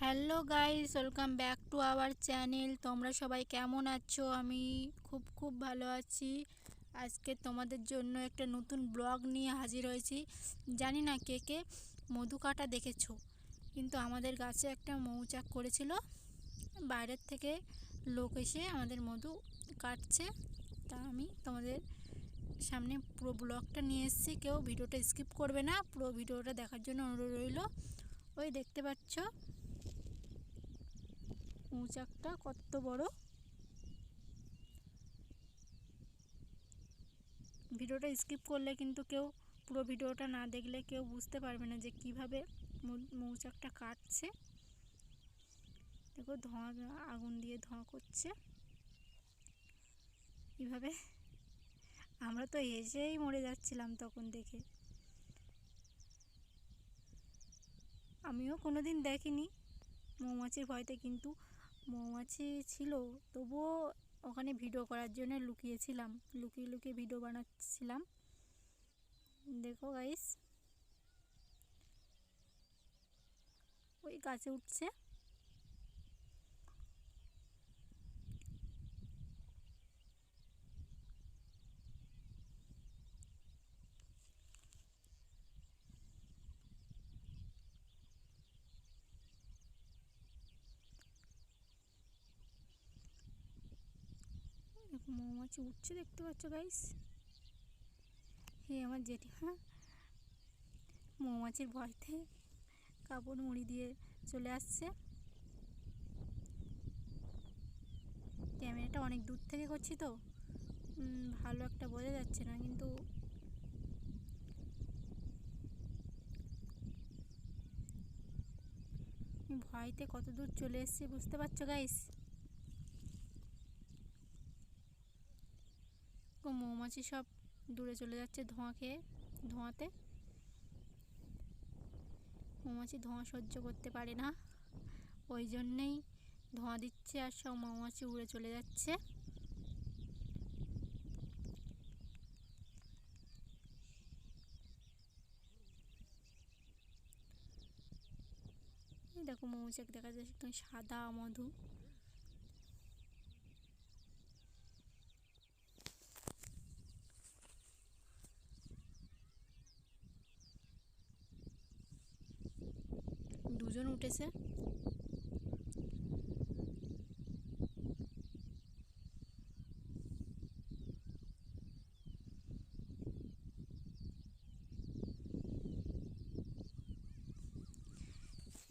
Hello guys welcome back to our channel তোমরা সবাই কেমন আছো? আমি খুব খুব ভালো আছি। আজকে তোমাদের জন্য একটা নতুন ব্লগ নিয়ে হাজির হয়েছি। জানি না কে কে মধু কাটা দেখেছ, কিন্তু আমাদের গাছে একটা মৌচাক করেছিল। বাইরের থেকে লোক এসে আমাদের মধু কাটছে। তা আমি তোমাদের সামনে পুরো ব্লগটা নিয়ে এসেছি। কেউ ভিডিওটা স্কিপ করবে না। পুরো ভিডিওটা দেখার জন্য অনুরোধ রইল। ওই দেখতে পাচ্ছ মৌচাকটা কত বড়? ভিডিওটা স্কিপ করলে কিন্তু কেউ, পুরো ভিডিওটা না দেখলে কেউ বুঝতে পারবে না যে কীভাবে মৌচাকটা কাটছে। দেখো, ধোঁয়া, আগুন দিয়ে ধোঁয়া করছে। কীভাবে আমরা তো এসেই মরে যাচ্ছিলাম তখন দেখে। আমিও কোনোদিন দেখিনি মৌমাছির ভয়তে, কিন্তু মৌমাছি ছিল, তবুও ওখানে ভিডিও করার জন্য লুকিয়েছিলাম। লুকিয়ে লুকিয়ে ভিডিও বানাচ্ছিলাম। দেখো গাইস ওই গাছে উঠছে। মৌমাছি উঠছে, দেখতে পাচ্ছ গাইস হে আমার জেঠিমা মৌমাছির ভয়তে কাপড় মুড়ি দিয়ে চলে আসছে। ক্যামেরাটা অনেক দূর থেকে করছি তো। ভালো একটা বোঝা যাচ্ছে না, কিন্তু ভয়তে কত দূর চলে এসছে, বুঝতে পারছ গাইস মৌমাছি সব দূরে চলে যাচ্ছে ধোঁয়া খেয়ে, ধোঁয়াতে। মৌমাছি ধোঁয়া সহ্য করতে পারে না। ওই জন্যেই ধোঁয়া দিচ্ছে আর সব মৌমাছি উড়ে চলে যাচ্ছে। দেখো মৌচাক দেখা যাচ্ছে একদম সাদা, মধু। দুজন উঠেছে।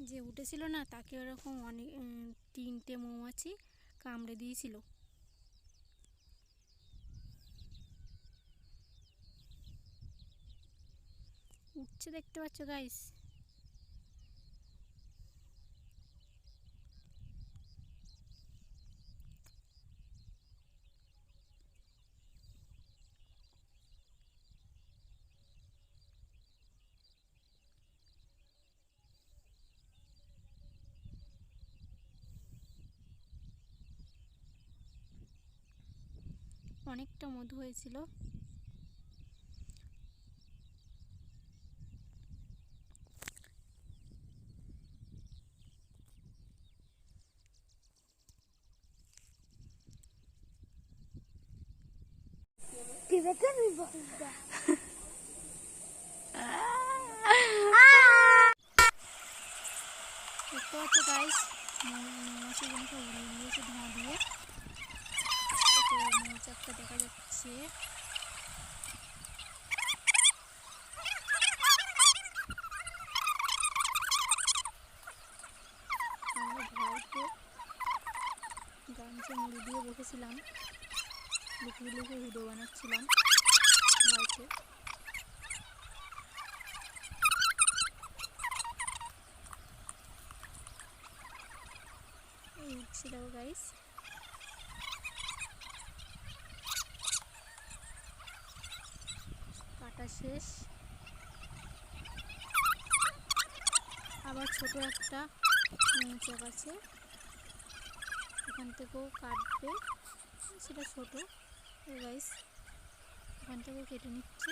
যে উঠেছিল না, তাকে ওরকম অনেক তিনটে মৌমাছি কামড়ে দিয়েছিল। উঠছে দেখতে পাচ্ছ গাইস অনেকটা মধু হয়েছিল। দেখতে পাচ্ছ গাইস দিয়েছে ধোঁয়া দিয়ে। তো মৌচাকটা দেখা যাচ্ছে আমরা ভয়তে গামছা মুড়ি দিয়ে বসেছিলাম লুকিয়ে লুকিয়ে ভিডিও বানাচ্ছিলাম ভয়তে এই উঠছে দেখো গাইস কাটা শেষ। আবার ছোট একটা মৌচাক আছে। এখান থেকেও কাটবে। সেটা ছোটো গাইস এখান থেকেও কেটে নিচ্ছে।